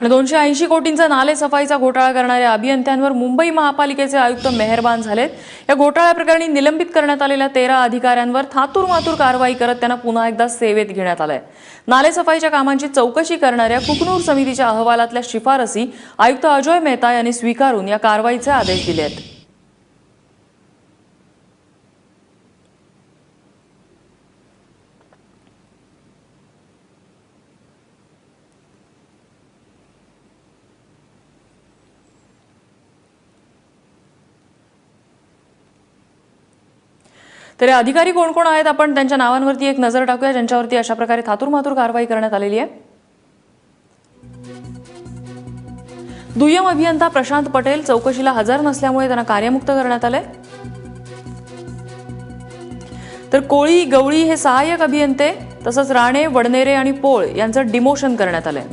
आणि दोनशे ऐंशी कोटींचा नाले सफाईचा घोटाळा करणाऱ्या अभियंत्यांवर मुंबई महापालिकेचे आयुक्त मेहरबान झालेत. या घोटाळ्याप्रकरणी निलंबित करण्यात आलेल्या तेरा अधिकाऱ्यांवर थातूर मातूर कारवाई करत त्यांना पुन्हा एकदा सेवेत घेण्यात आलंय. नाले सफाईच्या कामांची चौकशी करणाऱ्या कुकनूर समितीच्या अहवालातल्या शिफारसी आयुक्त अजोय मेहता यांनी स्वीकारून या कारवाईचे आदेश दिले आहेत तर अधिकारी कोण कोण आहेत? आपण त्यांच्या नावांवरती एक नजर टाकूया. ज्यांच्यावरती अशा प्रकारे थातूर मातूर कारवाई करण्यात आलेली आहे. दुय्यम अभियंता प्रशांत पटेल चौकशीला हजर नसल्यामुळे त्यांना कार्यमुक्त करण्यात आलंय. तर कोळी गवळी हे सहाय्यक अभियंते तसंच राणे वडनेरे आणि पोळ यांचं डिमोशन करण्यात आलंय.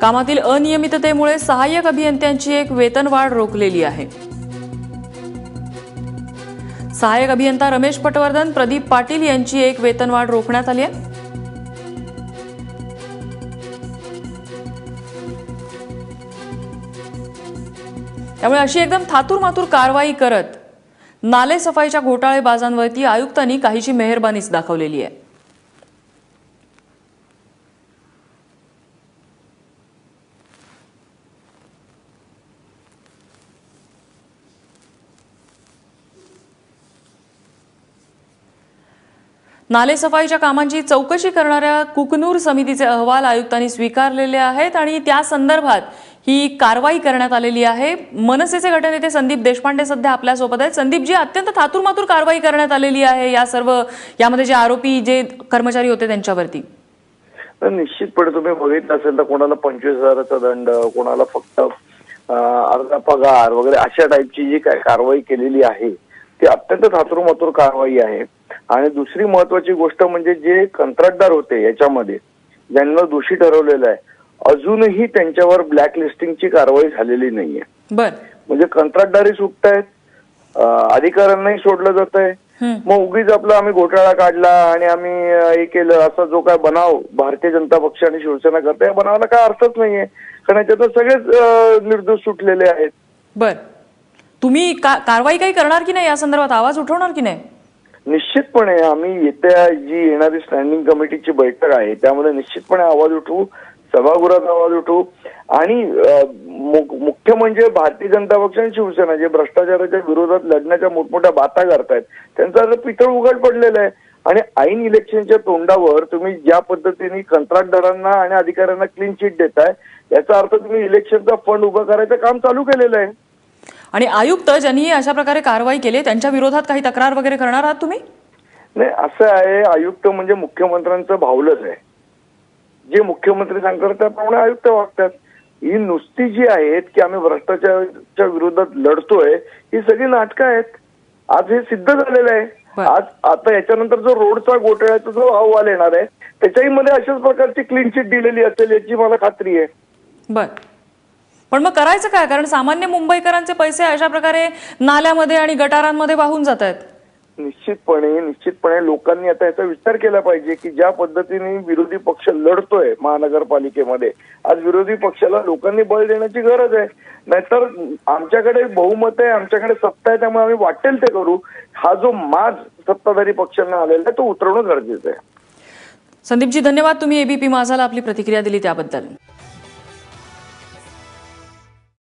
कामातील अनियमिततेमुळे सहाय्यक अभियंत्यांची एक वेतनवाढ रोखलेली आहे. सहाय्यक अभियंता रमेश पटवर्धन प्रदीप पाटील यांची एक वेतनवाढ रोखण्यात आली आहे. त्यामुळे अशी एकदम थातूर मातूर कारवाई करत नाले सफाईच्या घोटाळेबाजांवरती आयुक्तांनी काहीशी मेहरबानीच दाखवलेली आहे. नाले सफाईच्या कामांची चौकशी करणाऱ्या कुकनूर समितीचे अहवाल आयुक्तांनी स्वीकारलेले आहेत आणि त्या संदर्भात ही कारवाई करण्यात आलेली आहे. मनसेचे गटनेते संदीप देशपांडे सध्या आपल्यासोबत आहेत. संदीपजी अत्यंत थातूरमातूर कारवाई करण्यात आलेली आहे या सर्व यामध्ये जे आरोपी जे कर्मचारी होते त्यांच्यावरती. निश्चितपणे तुम्ही बघितलं असेल तर कोणाला पंचवीस हजाराचा दंड कोणाला फक्त अर्धा पगार वगैरे अशा टाईपची जी काय कारवाई केलेली आहे ती अत्यंत थातुरमातुर कारवाई आहे. आणि दुसरी महत्वाची गोष्ट म्हणजे जे कंत्राटदार होते याच्यामध्ये ज्यांना दोषी ठरवलेलं आहे अजूनही त्यांच्यावर ब्लॅक लिस्टिंगची कारवाई झालेली नाहीये. बर. म्हणजे कंत्राटदारी सुटतायत अधिकाऱ्यांनाही सोडलं जात आहे. मग उगीच आपला आम्ही घोटाळा काढला आणि आम्ही हे केलं असा जो काय बनाव भारतीय जनता पक्ष आणि शिवसेना करते या बनावाला काय अर्थच नाहीये. कारण याच्यात सगळेच निर्दोष सुटलेले आहेत. बर. तुम्ही का- कारवाई काही करणार की नाही या संदर्भात? आवाज उठवणार की नाही? निश्चितपणे आम्ही येत्या जी येणारी स्टँडिंग कमिटीची बैठक आहे त्यामध्ये निश्चितपणे आवाज उठवू सभागृहात आवाज उठवू. आणि मुख्य म्हणजे भारतीय जनता पक्ष आणि शिवसेना जे भ्रष्टाचाराच्या विरोधात लढण्याच्या मोठमोठ्या बाता करतायत त्यांचा आता पितळ उघड पडलेला आहे. आणि ऐन इलेक्शनच्या तोंडावर तुम्ही ज्या पद्धतीने कंत्राटदारांना आणि अधिकाऱ्यांना क्लीन चिट देताय याचा अर्थ तुम्ही इलेक्शनचा फंड उभा करायचं काम चालू केलेलं आहे. आणि आयुक्त ज्यांनी अशा प्रकारे कारवाई केली त्यांच्या विरोधात काही तक्रार वगैरे करणार आहात तुम्ही? नाही असं आहे आयुक्त म्हणजे मुख्यमंत्र्यांचं भावलंच आहे. जे मुख्यमंत्री सांगतात त्याप्रमाणे आयुक्त वागतात. ही नुसती जी आहेत की आम्ही भ्रष्टाचाराच्या विरोधात लढतोय ही सगळी नाटकं आहेत. आज हे सिद्ध झालेलं आहे. आज आता याच्यानंतर जो रोडचा घोटाळ्याचा जो अहवाल येणार आहे त्याच्याही मध्ये अशाच प्रकारची क्लीन चिट दिलेली असेल याची मला खात्री आहे. बर. पण मग करायचं काय? कारण सामान्य मुंबईकरांचे पैसे अशा प्रकारे नाल्यामध्ये आणि गटारांमध्ये वाहून जात आहेत. निश्चितपणे निश्चितपणे लोकांनी आता याचा विचार केला पाहिजे की ज्या पद्धतीने विरोधी पक्ष लढतोय महानगरपालिकेमध्ये आज विरोधी पक्षाला लोकांनी बळ देण्याची गरज आहे. नाहीतर आमच्याकडे बहुमत आहे आमच्याकडे सत्ता आहे त्यामुळे आम्ही वाटेल ते करू. हा जो माज सत्ताधारी पक्षांना आलेला आहे तो उतरवणं गरजेचं आहे. संदीपजी धन्यवाद. तुम्ही एबीपी माझाला आपली प्रतिक्रिया दिली त्याबद्दल.